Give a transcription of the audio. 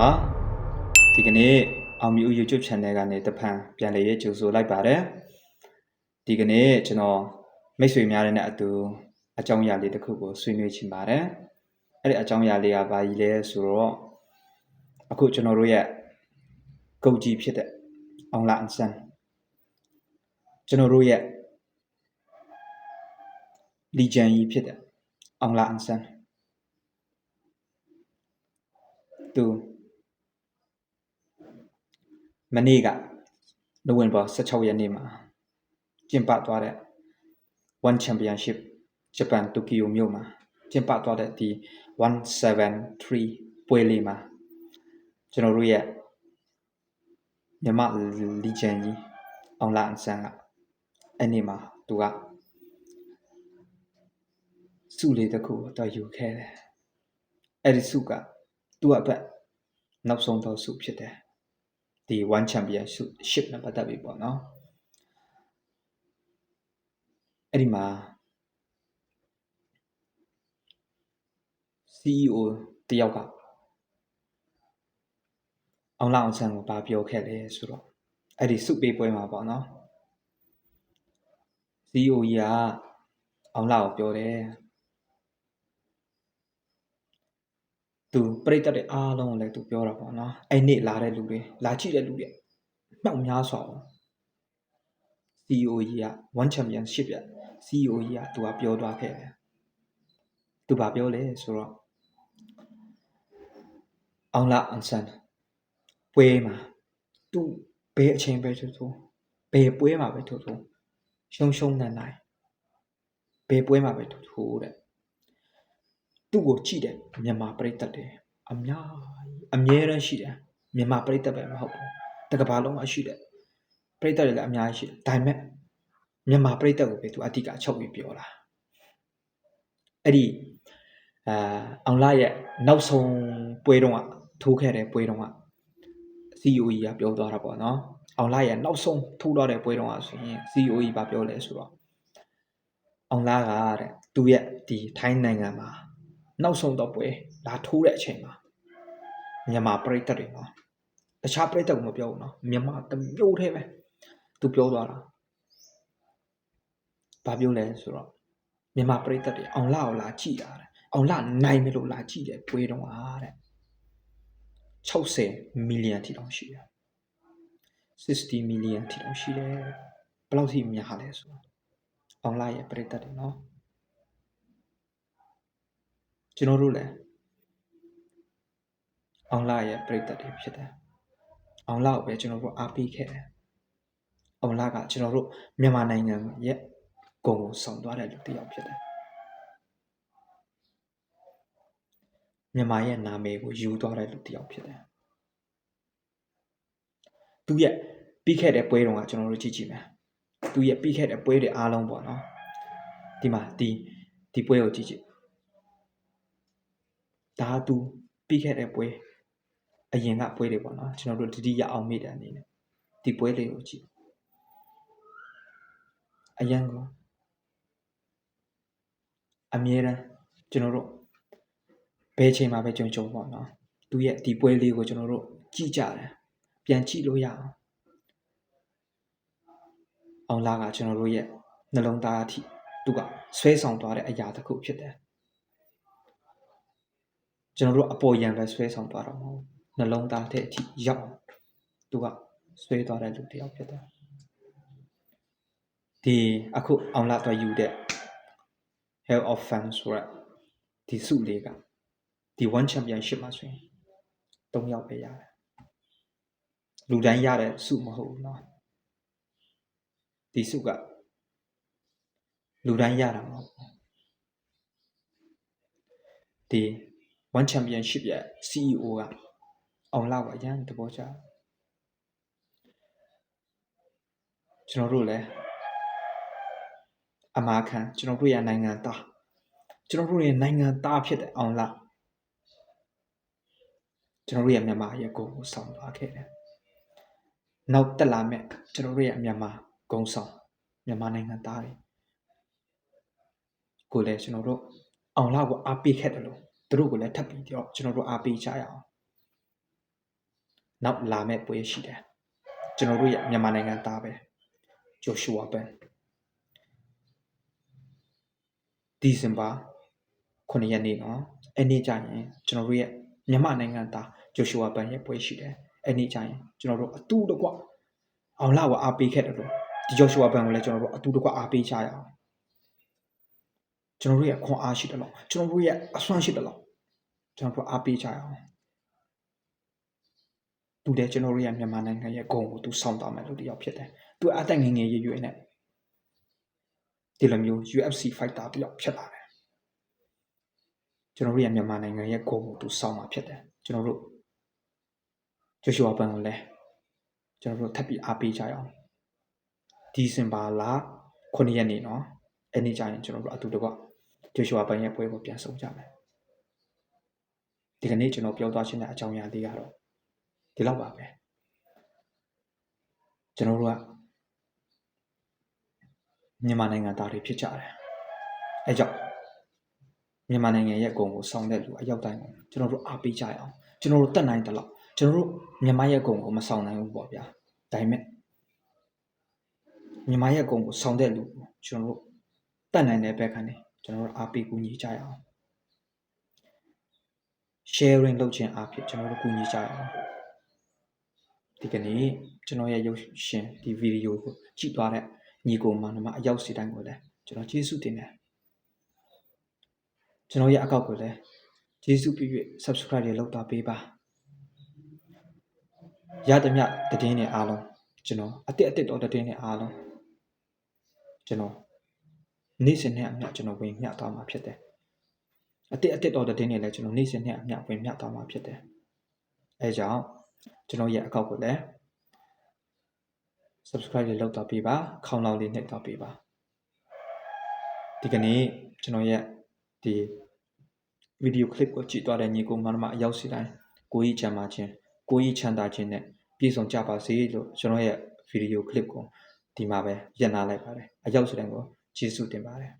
ပါဒီကနေ့အောင်မြူ YouTube Channel ကနေတဖန်ပြန်လည်ရကြိုဆိုလိုက်ပါတယ်ဒီကနေ့ကျွန်တော်မိတ်ဆွေများနဲ့အတူအကြောင်းအရာလေးတစ်ခုကိုဆွေးနွေးချင်ပါတယ်အဲ့ဒီအကြောင်းအရာလေးကဘာကြီးလဲဆိုတော့အခုကျွန်တော်တို့ရဲ့ဂုတ်ကြီးဖြစ်တဲ့အောင်လာအန်ဆန်ကျွန်တော်တို့ရဲ့ legend ကြီးဖြစ်တဲ့အောင်လာအန်ဆန်သူ မနေ့ကနိုဝင်ဘာ16ရက်နေ့မှာကျင်းပသွားတဲ့ One Championship ဂျပန်တိုကျိုမြို့မှာကျင်းပသွားတဲ့ဒီ173ပွဲလေးမှာကျွန်တော်တို့ရဲ့မြမ legend ကြီးအောင်လာအန်ဆန်ကအဲ့ဒီမှာသူကစုလေးတစ်ခုတော့ယူခဲ့တယ်အဲ့ဒီစုကသူ့အတွက်နောက်ဆုံးတော့စုဖြစ်တယ် ဒီ one championship နဲ့ပတ်သက်ပြီပေါ့နော်အဲ့ဒီမှာ CEO တယောက်ကအောင်လောက်အောင်ဆန်ကိုဗာပြောခဲ့လဲဆိုတော့အဲ့ဒီစုပေးပွဲမှာပေါ့နော် CEO ကြီးကအောင်လောက်ကိုပြောတယ် သူပြိတ္တတဲ့အားလုံးကိုလည်းသူပြောတာပေါ့နော်အဲ့နေ့လာတဲ့လူတွေလာကြည့်တဲ့လူတွေမှောက်များစွာပေါ့ CEO ကြီးက one championship ရ CEO ကြီးကသူကပြောသွားခဲ့တယ်သူဗာပြောလဲဆိုတော့အောင်လာအန်ဆန်ပွဲမှာသူဘယ်အချိန်ပဲထို့ထို့ဘယ်ပွဲမှာပဲထို့ထို့ရှုံရှုံနိုင်နိုင်ဘယ်ပွဲမှာပဲထို့ထို့တဲ့ သူ့ကိုကြည့်တယ်မြန်မာပရိသတ်တွေအများကြီးအမြဲတမ်းရှိတယ်မြန်မာပရိသတ်ပဲမဟုတ်ဘူးတကဘာလုံးမှာရှိတယ်ပရိသတ်တွေလည်းအများကြီးရှိတယ်ဒါပေမဲ့မြန်မာပရိသတ်ကိုပဲသူအတိတ်ကအချုပ်ပြီးပြောတာအဲ့ဒီအာအောင်လာရဲ့နောက်ဆုံးပွဲတုန်းကထိုးခဲ့တဲ့ပွဲတုန်းက CEO ကြီးကပြောသွားတာပေါ့နော်အောင်လာရဲ့နောက်ဆုံးထိုးတော့တဲ့ပွဲတုန်းကဆိုရင် CEO ကြီးကပြောလဲဆိုတော့အောင်လာကတဲ့သူရဲ့ဒီထိုင်းနိုင်ငံမှာ နောက်ဆုံးတော့ပွဲလာထိုးတဲ့အချိန်မှာမြန်မာပရိသတ်တွေနော်တခြားပရိသတ်ကမပြောဘူးနော်မြန်မာတမျိုးတည်းပဲသူပြောသွားတာဘာပြောလဲဆိုတော့မြန်မာပရိသတ်တွေအောင်လာကိုလာကြည့်တာတဲ့အောင်လာနိုင်မယ်လို့လာကြည့်တယ်ပွဲတုန်းကတဲ့60 million ထိတောင်ရှိတယ်60 million ထိတောင်ရှိတယ်ဘယ်လောက်ထိများလဲဆိုတော့အောင်လာရဲ့ပရိသတ်တွေနော် ကျွန်တော်တို့လည်းအောင်လာရဲ့ပရိသတ်တွေဖြစ်တယ်အောင်လာကိုပဲကျွန်တော်တို့အားပေးခဲ့တယ်အောင်လာကကျွန်တော်တို့မြန်မာနိုင်ငံရဲ့ဂုဏ်ကိုဆောင်သွားတဲ့လူတစ်ယောက်ဖြစ်တယ်မြန်မာရဲ့နာမည်ကိုယူသွားတဲ့လူတစ်ယောက်ဖြစ်တယ်သူရဲ့ပြီးခဲ့တဲ့ပွဲတုန်းကကျွန်တော်တို့ကြည့်ကြည့်မယ်သူရဲ့ပြီးခဲ့တဲ့ပွဲတွေအားလုံးပေါ့နော်ဒီမှာဒီဒီပွဲကိုကြည့်ကြည့် ဒါသူပြီးခဲ့တဲ့ပွဲအရင်ကပွဲတွေပေါ့နော်ကျွန်တော်တို့တတိယအောင်မိတဲ့အနေနဲ့ဒီပွဲလေးကိုကြည့်အရန်ကောအမြဲတမ်းကျွန်တော်တို့ဘယ်ချိန်မှာပဲကြုံကြုံပေါ့နော်သူရဲ့ဒီပွဲလေးကိုကျွန်တော်တို့ကြည့်ကြတယ်ပြန်ကြည့်လို့ရအောင်အောင်လာကကျွန်တော်တို့ရဲ့နှလုံးသားအထိသူကဆွဲဆောင်သွားတဲ့အရာတစ်ခုဖြစ်တယ် ကျွန်တော်တို့အပေါ်ယံပဲဆွဲဆောင်သွားတော့မဟုတ်နှလုံးသားထဲအထိရောက်သူကဆွဲသွားတဲ့လူတစ်ယောက်ဖြစ်တယ်ဒီအခုအောင်လာတော့ယူတဲ့ Hell of Fun ဆိုရက်ဒီစုလေးကဒီ One Championship မှာဆိုရင်၃ယောက်ပဲရတယ်လူတိုင်းရတဲ့စုမဟုတ်ဘူးเนาะဒီစုကလူတိုင်းရတာမဟုတ်ဘူးဒီ One Championship ရဲ့ CEO ကအောင်လောက်အရန်တဘောချကျွန်တော်တို့လည်းအမာခံကျွန်တော်တို့ရဲ့နိုင်ငံသားကျွန်တော်တို့ရဲ့နိုင်ငံသားဖြစ်တဲ့အောင်လောက်ကျွန်တော်တို့ရဲ့မြန်မာရဲ့ကိုယ်ကိုဆောင်သွားခဲ့တယ်နောက်တက်လာမဲ့ကျွန်တော်တို့ရဲ့မြန်မာဂုံဆောင်မြန်မာနိုင်ငံသားတွေကိုလည်းကျွန်တော်တို့အောင်လောက်ကိုအားပေးခဲ့တယ်လို့ သူတို့ကိုလည်းထပ်ပြီးတော့ကျွန်တော်တို့အားပေးကြရအောင်နောက်လာမဲ့ပွဲရှိတယ်ကျွန်တော်တို့ရဲ့မြန်မာနိုင်ငံသားပဲဂျိုရှူဝါဘန်ဒီဇင်ဘာ9ရက်နေ့နော်အဲ့နေ့ကျရင်ကျွန်တော်တို့ရဲ့မြန်မာနိုင်ငံသားဂျိုရှူဝါဘန်ရဲ့ပွဲရှိတယ်အဲ့နေ့ကျရင်ကျွန်တော်တို့အတူတကွအောင်လာဝအားပေးခဲ့တယ်လို့ဒီဂျိုရှူဝါဘန်ကိုလည်းကျွန်တော်တို့အတူတကွအားပေးကြရအောင်ကျွန်တော်တို့ရဲ့ခွန်အားရှိတယ်လို့ကျွန်တော်တို့ရဲ့အစွမ်းရှိတယ်လို့ ကျွန်တော်တို့အားပေးကြရအောင်သူလည်းကျွန်တော်တို့ရဲ့မြန်မာနိုင်ငံရဲ့ဂုဏ်ကိုသူဆောင်သွားမယ်လို့တယောက်ဖြစ်တယ်သူအသက်ငယ်ငယ်ရွယ်ရွယ်နဲ့ဒီလိုမျိုး UFC fighter တယောက်ဖြစ်လာတယ်ကျွန်တော်တို့ရဲ့မြန်မာနိုင်ငံရဲ့ဂုဏ်ကိုသူဆောင်မှာဖြစ်တယ်ကျွန်တော်တို့ဂျိုရှူဝါဘန်ကိုလည်းကျွန်တော်တို့ထပ်ပြီးအားပေးကြရအောင်ဒီဇင်ဘာလ9ရက်နေ့နော်အဲ့နေ့ကျရင်ကျွန်တော်တို့အတူတကွဂျိုရှူဝါဘန်ရဲ့ပွဲကိုပြန်ဆောင်ကြမယ် ဒီကနေ့ကျွန်တော်ပြောသွားခြင်းတဲ့အကြောင်းအရာလေးကတော့ဒီလောက်ပါပဲကျွန်တော်တို့ကမြန်မာနိုင်ငံသားတွေဖြစ်ကြတယ်အဲကြောင့်မြန်မာနိုင်ငံရဲ့အကုန်ကိုဆောင်တဲ့လူအရောက်တိုင်းကိုကျွန်တော်တို့အားပေးကြရအောင်ကျွန်တော်တို့တက်နိုင်တယ်လို့ကျွန်တော်တို့မြန်မာရဲ့အကုန်ကိုမဆောင်နိုင်ဘူးပေါ့ဗျာဒါပေမဲ့မြန်မာရဲ့အကုန်ကိုဆောင်တဲ့လူကိုကျွန်တော်တို့တက်နိုင်တဲ့ဘက်ကနေကျွန်တော်တို့အားပေးကူညီကြရအောင် sharing လုပ်ခြင်းအဖြစ်ကျွန်တော်တို့ကူညီကြရအောင်ဒီကနေ့ကျွန်တော်ရဲ့ရုပ်ရှင်ဒီဗီဒီယိုကိုကြည့်သွားတဲ့ညီကိုမနမအရောက်စီတိုင်းကိုလည်းကျွန်တော်ကျေးဇူးတင်တယ်ကျွန်တော်ရဲ့အကောက်ကိုလည်းကျေးဇူးပြု၍ subscribe တွေလုပ်သွားပေးပါရသမျှတည်င်းတွေအားလုံးကျွန်တော်အတစ်အတစ်တော့တည်င်းတွေအားလုံးကျွန်တော်နေ့စဉ်နဲ့အမျှကျွန်တော်ဝင်မျှသွားမှာဖြစ်တယ် အတစ်အတစ်တော့တည်င်းတွေလည်းကျွန်တော်နေ့စဉ်နဲ့အမျှဝင်မျှသွားမှာဖြစ်တယ်အဲကြောင့်ကျွန်တော်ရဲ့အကောက်ကိုလည်း subscribe တွေလုပ်တော့ပေးပါခေါင်းလောင်းလေးနှိပ်တော့ပေးပါဒီကနေ့ကျွန်တော်ရဲ့ဒီ video clip ကိုကြည့်သွားတဲ့ညီကိုမနမအရောက်စီတိုင်းကိုကြီးချမ်းသာခြင်းကိုကြီးချမ်းသာခြင်းနဲ့ပြည့်စုံကြပါစေလို့ကျွန်တော်ရဲ့ video clip ကိုဒီမှာပဲရပ်နာလိုက်ပါတယ်အရောက်စီတိုင်းကိုကျေးဇူးတင်ပါတယ်